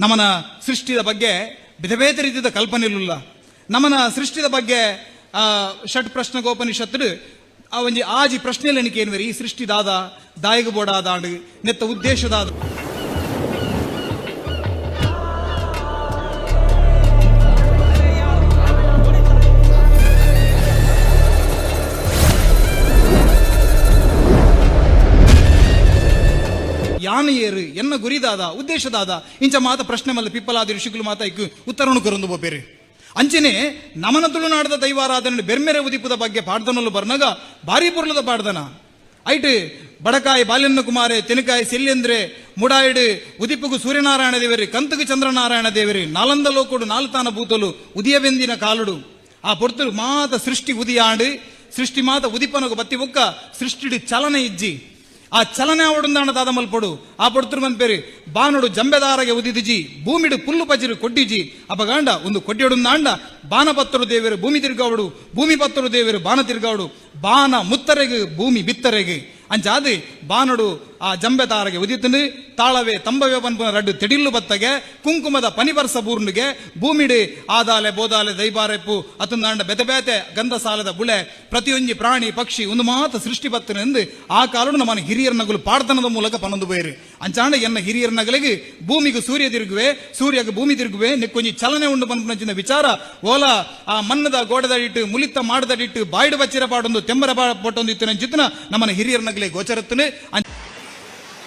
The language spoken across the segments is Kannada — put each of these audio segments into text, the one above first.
ನಮ್ಮನ ಸೃಷ್ಟಿದ ಬಗ್ಗೆ ಬೇರೆ ರೀತಿಯ ಕಲ್ಪನೆ ಇರಲಿಲ್ಲ ನಮ್ಮನ ಸೃಷ್ಟಿದ ಬಗ್ಗೆ ಷಟ್ ಪ್ರಶ್ನಗೋಪನಿಷತ್ತು ಆ ಒಂಜಿ ಆಜಿ ಏನು ಈ ಸೃಷ್ಟಿದಾದ ದಾಯಗ ನೆತ್ತ ಉದ್ದೇಶದಾದ. ಯಾನ ಏರು, ಎನ್ನ ಗುರಿದಾದ ಉದ್ದೇಶದಾದ ಇಂಚ ಮಾತ ಪ್ರಶ್ನೆ ಮಲ್ಲ, ಪಿಪ್ಪಲಾದ ಋಷಿಗಳು ಮಾತ ಇಕ್ಕು ಉತ್ತರನು ಕೊರೊಂದು ಬೋಪೇರಿ ಅಂಚನೆ, ನಮನ ತುಳುನಾಡದ ದೈವಾರಾಧನೆ ಬೆರ್ಮೆರೆ ಉದಿಪುದ ಬಗ್ಗೆ ಪಾಡ್ದನಲ್ಲೂ ಬರ್ನಾಗ, ಭಾರಿ ಪುರ್ಲದ ಪಾಡ್ದನ. ಐಟ್, ಬಡಕಾಯಿ ಬಾಲ್ಯನ್ನ ಕುಮಾರೆ, ತೆನಕಾಯಿ ಸೆಲ್ಲೆಂದ್ರೆ, ಮುಡಾಯಿಡು, ಉದಿಪುಗು ಸೂರ್ಯನಾರಾಯಣ ದೇವರಿ, ಕಂತುಗು ಚಂದ್ರನಾರಾಯಣ ದೇವರಿ, ನಾಲಂದ ಲೋಕುಡು ನಾಲ್ತಾನ ಭೂತಲು ಉದಿಯವೆಂದಿನ ಕಾಲುಡು. ಆ ಪೊರ್ತಲು ಮಾತ ಸೃಷ್ಟಿ ಉದಿಯಾಡು, ಸೃಷ್ಟಿ ಮಾತ ಉದಿಪನಗು ಬತ್ತಿ ಬುಕ್ಕ, ಸೃಷ್ಟಿಡು ಚಲನೆ ಇಜ್ಜಿ. ಆ ಚಲನೆ ಅವಡುಂದಾಣ ದಾದ ಮಲ್ಪಡು ಆ ಪಡ್ತರು ಬಂದ್ ಪೇರಿ, ಬಾನುಡು ಜಂಬೆದಾರಗೆ ಉದಿದಿಜಿ, ಭೂಮಿಡು ಪುಲ್ಲು ಪಜಿರು ಕೊಡ್ಡಿಜಿ. ಅಪಗಾಂಡ, ಒಂದು ಬಾನ ಪತ್ತರು ದೇವರು ಭೂಮಿ ತಿರ್ಗಾವಡು, ಭೂಮಿ ಪತ್ತರು ದೇವರು ಬಾನ ತಿರ್ಗಾವಡು. ಬಾನ ಮುತ್ತರೆಗೆ, ಭೂಮಿ ಬಿತ್ತರೆಗೆ. ಅಂಚಾದು ಬಾನುಡು ಆ ಜಂಬೆ ತಾರಗೆ ಉದಿತನು, ತಾಳವೇ ತಂಬವೇ ಪನ್ಪುನ ರಡ್ಡು ತಿಡಿಲ್ಲು ಬತ್ತಗೆ, ಕುಂಕುಮದ ಪನಿವರ್ಸ ಬೂರ್ನಿಗೆ ಭೂಮಿಡಿ ಆದಾಲೆ ಬೋದಾಲೆ ದೈಬಾರೆಪ್ಪು, ಅತುಂದಾಂಡ ಬೆತೆ ಬೇತೆ ಗಂಧ ಸಾಲದ ಬುಳೆ, ಪ್ರತಿಯೊಂಜಿ ಪ್ರಾಣಿ ಪಕ್ಷಿ ಒಂದು ಮಾತ ಸೃಷ್ಟಿ ಬತ್ತನೆಂದು ಆ ಕಾಲಡು ನಮ್ಮನ ಹಿರಿಯರ ನಗಲು ಪಾಡ್ತನದ ಮೂಲಕ ಪನೊಂದು ಬೇರು. ಅಂಚಾಂಡ ಎನ್ನ ಹಿರಿಯರ ನಗಲಿಗೆ ಭೂಮಿಗೆ ಸೂರ್ಯ ತಿರುಗುವೆ, ಸೂರ್ಯಗೆ ಭೂಮಿ ತಿರುಗುವೆ, ನಿಕ್ಕೊಂಜಿ ಚಲನೆ ಉಂಡು ಪನ್ಪುನಂಚಿನ ವಿಚಾರ. ಓಲ, ಆ ಮನ್ನದ ಗೋಡದಡಿಟ್ಟು ಮುಲಿತ ಮಾಡದಡಿಟ್ಟು, ಬಾಯ್ಡು ಬಚ್ಚಿರ ಪಾಡೊಂದು, ತೆಂಬರ ಪೊಟ್ಟೊಂದು ಇತ್ತು ಚಿತ್ತನ ನಮ್ಮನ ಹಿರಿಯರ ನಗಲೆ ಗೋಚರತ್ತನೆ.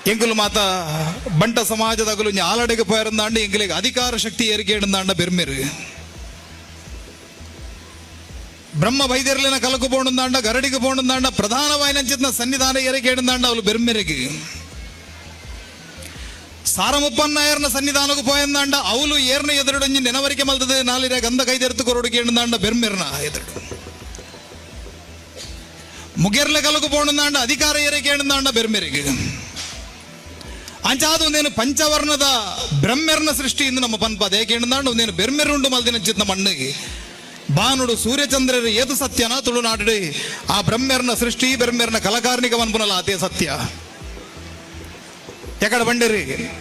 ఎంగులు మాత బంట సమాజ తగులు ఆలడకపోయారందాండి ఎంగులకు అధికార శక్తి ఏరికేడుందాండ బెర్మెరు బ్రహ్మ వైద్యులైన కలకు పోనుందాండ గరడికి పోనుందాండ ప్రధానమైన చెందిన సన్నిధాన ఏరికేడుందాండ వాళ్ళు బెర్మెరికి ಸಾರಮಪ್ಪನ್ನಾಯರ್ನ ಸನ್ನಿಧಾನಕ್ಕೆ ಪೋಯಂದಾಂಡ ಅವಳು ಏರ್ನ ಎದುರುಡೊಂಜಿ ನೆನವರಿಕೆ ಮಲ್ತದೆ, ನಾಲಿರ ಗಂಧಕೈದು ಎರ್ತು ಕೊರಡುಗೆ ಎಂಡದಾಂಡ ಬೆರ್ಮೆರ್ನ ಎದುರುಡು ಮುಗೆರ್ಲೆ ಕಲಕು ಪೋಣದಾಂಡ ಅಧಿಕಾರ ಏರಿಕೆ ಎಂಡದಾಂಡ ಬೆರ್ಮೆರಿಗೆ. ಅಂಚಾದ ಒಂದೇನು ಪಂಚವರ್ಣದ ಬ್ರಹ್ಮೆರ್ನ ಸೃಷ್ಟಿಯಿಂದ ನಮ್ಮ ಪನ್ಪದ. ಏಕೆ ಎಣ್ಣದಾಂಡು ಒಂದೇನು ಬೆರ್ಮೆರುಂಡು ಮಲ್ದಿನ ಚಿತ್ತ ಮಣ್ಣಿಗೆ. ಬಾನುಡು ಸೂರ್ಯಚಂದ್ರರು ಏದು ಸತ್ಯನ ತುಳುನಾಡು ಆ ಬ್ರಹ್ಮೆರ್ನ ಸೃಷ್ಟಿ ಬ್ರಹ್ಮೆರ್ನ ಕಲಕಾರ್ಣಿಕ ವನ್ಪುನಲ್ಲ ಅದೇ ಸತ್ಯ. ಎಕಡ ಬಂಡಿರಿ?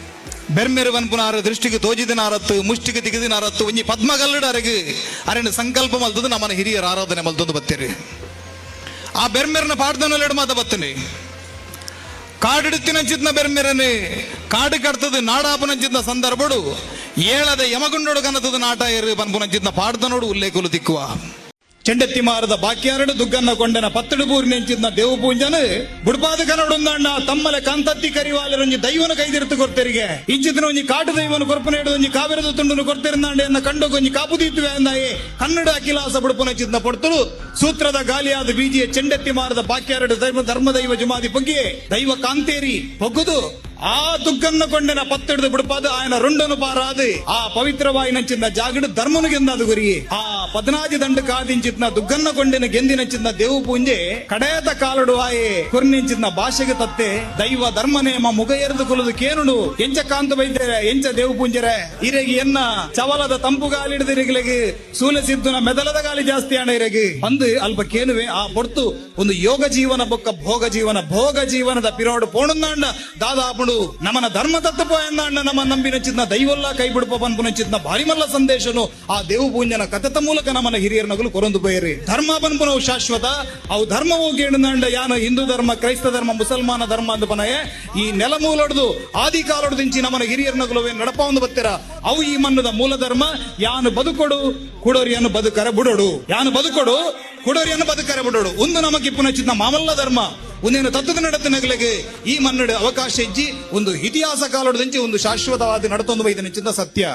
ಬೆರ್ಮೆರು ವನ್ಪುನಾರ ದೃಷ್ಟಿಗೆ ತೋಜಿದಿನಾರತ್ತು, ಮುಷ್ಟಿಗೆ ತಿಗಿದಿನಾರತ್ತು ಒಂಜಿ ಪದ್ಮಗಲ್ಲಡ ಅರಗಿ ಅರೆಂಡು ಸಂಕಲ್ಪ ಮಲ್ತದು ನಮ್ಮನ ಹಿರಿಯರ ಆರಾಧನೆ ಮಲ್ತೊಂದು ಬತ್ತೀರಿ. ಆ ಬೆರ್ಮೆರ್ನ ಪಾಡ್ದನಲ್ಲೆಡು ಮಾತ ಬತ್ತನೆ. ಕಾಡಿಡುತ್ತಿನಂಚಿದ್ನ ಬೆರ್ಮೆರನೆ, ಕಾಡು ಕಡ್ತದ ನಾಡಾಪುನಂಚಿದ್ನ ಸಂದರ್ಭಡು, ಏಳದ ಯಮಗುಂಡೋಡು ಕನ್ನತದ ನಾಟ ಏರು ಪಾಡ್ದ ನೋಡು ಉಲ್ಲೇಖಲು ದಿಕ್ಕುವ ಚೆಂಡೆತ್ತಿ ಮಾರದ ಬಾಕಿಯಾರಡು ದುಗ್ಗನ್ನ ಕೊಂಡನ ಪತ್ತಡು ಬೂರ್ ನೆಂಚಿದ್ನ ದೇವ ಪೂಂಜನ ಬುಡ್ಪಾದ ಕನ್ನಡೊಂದಾಂಡ ತಮ್ಮಲೆ ಕಂತತ್ತಿ ಕರಿವಾಲರೊಂಜಿ ದೈವನ ಕೈದಿರ್ತು ಕೊರ್ತೇರಿಗೆ. ಇಂಚಿನ ಒಂಜಿ ಕಾಟು ದೈವನ ಕೊರ್ಪನ ಹಿಡಿದು ಒಂಜಿ ಕಾವೇರದ ತುಂಡನು ಕೊರ್ತಿರಂದಾಂಡೆ ಅನ್ನ ಕಂಡು ಒಂಜಿ ಕಾಪುದೀತ್ವೆ ಅಂದಾಯಿ ಕನ್ನಡ ಅಖಿಲಾಸ ಬುಡ್ಪುನಂಚಿದ್ನ ಪಡ್ತರು. ಸೂತ್ರದ ಗಾಲಿಯಾದ ಬೀಜಿಯ ಚೆಂಡೆತ್ತಿ ಮಾರದ ಬಾಕ್ಯಾರಡು ಧರ್ಮ ಧರ್ಮದೈವ ಜುಮಾದಿ ಬಗ್ಗೆ ದೈವ ಕಾಂತೇರಿ ಪೊಗ್ಗುದು. ಆ ದುಗ್ಗನ್ನ ಕೊಂಡನ ಪತ್ತಿಡ್ದು ಬಿಡ್ಪಾದ ఆయన రెండును పారాదు ఆ పవిత్రవాయినంచిన జాగుడు ధర్మను ಗೆಂದಾದು ಗುರಿ ಆ ಪದ್ನಾಜಿ ದಂಡು ಕಾದಿಂಚಿತ್ನ ದುಗ್ಗನ್ನ ಕೊಂಡಿನ ಗೆಂದಿನಂಚಿನ ದೇವು ಪೂಂಜೆ ಕಡೆಯತ ಕಾಲಡು ಆಯೆ ಕುರ್ನಿಂಚಿನ ಭಾಷೆಗೆ ತತ್ತೆ ದೈವ ಧರ್ಮ ನೇಮ ಮುಗ ಎರೆದು ಕೊಲದು ಕೇನುಡು ಎಂಚ ಕಾಂತ ಬೈದರೆ ಎಂಚ ದೇವು ಪೂಂಜರೆ ಇರೆಗಿ ಎನ್ನ ಚವಲದ ತಂಪು ಗಾಲಿ ಹಿಡಿದಿರಿಗಳಿಗೆ ಸೂಲ ಸಿದ್ದುನ ಮೆದಲದ ಗಾಲಿ ಜಾಸ್ತಿ ಆಣ ಇರೆಗಿ ಅಂದು ಅಲ್ಪ ಕೇನುವೆ ಆ ಪೊರ್ತು ಒಂದು ಯೋಗ ಜೀವನ ಬೊಕ್ಕ ಭೋಗ ಜೀವನ ಭೋಗ ಜೀವನದ ಪಿರೋಡು ಪೋಣಂದಾಂಡ ದಾದಾಪುಡು ನಮನ ಧರ್ಮ ಪೋಯಂದಾಂಡ ನಮ್ಮ ನಂಬಿನ ಚಿತ್ನ ದೈವಲ್ಲ ಕೈ ಬಿಡುಪ ಪನ್ಪುನ ಚಿತ್ನ ಭಾರಿಮಲ್ಲ ಸಂದೇಶನು. ಆ ದೇವು ಪೂಂಜನ ಕಥತ ಮೂಲಕ ನಮ್ಮನ ಹಿರಿಯರ ನಗಲು ಕೊರೊಂದು ಬಯರಿ ಧರ್ಮ ಪುನೌ ಶಾಶ್ವತ. ಅವು ಧರ್ಮವು ಕೇಳಿದಂಡ ಯಾನ ಹಿಂದೂ ಧರ್ಮ, ಕ್ರೈಸ್ತ ಧರ್ಮ, ಮುಸಲ್ಮಾನ ಧರ್ಮ ಅಂದು ಬನಯ. ಈ ನೆಲ ಮೂಲೊಡ್ದು, ಆದಿ ಕಾಲೊಡ್ದಿಂಚಿ ನಮ್ಮನ ಹಿರಿಯರ ನಗಲುವೆ ನಡಪ ಒಂದು ಬತ್ತಿರ. ಅವು ಈ ಮನ್ನದ ಮೂಲ ಧರ್ಮ. ಯಾನು ಬದುಕೊಡು, ಕುಡೋರಿಯನ್ನು ಬದುಕರ ಬಿಡೋಡು. ಯಾನು ಬದುಕೊಡು, ಕುಡೋರಿಯನ್ನು ಬದುಕರ ಬಿಡೋಡು. ಒಂದು ನಮಗೆ ಪುನಚಿತ್ನ ಮಾಮಲ್ಲ ಧರ್ಮ. ಒಂದೇನು ತತ್ವದ ನಡತನಗಳಿಗೆ ಈ ಮನ್ನಡೆ ಅವಕಾಶ ಇಜ್ಜಿ, ಒಂದು ಇತಿಹಾಸ ಕಾಲದಂಚಿ ಒಂದು ಶಾಶ್ವತವಾದ ನಡತೊಂದು ವೈದ್ಯನ ಚಿಂತ ಸತ್ಯ.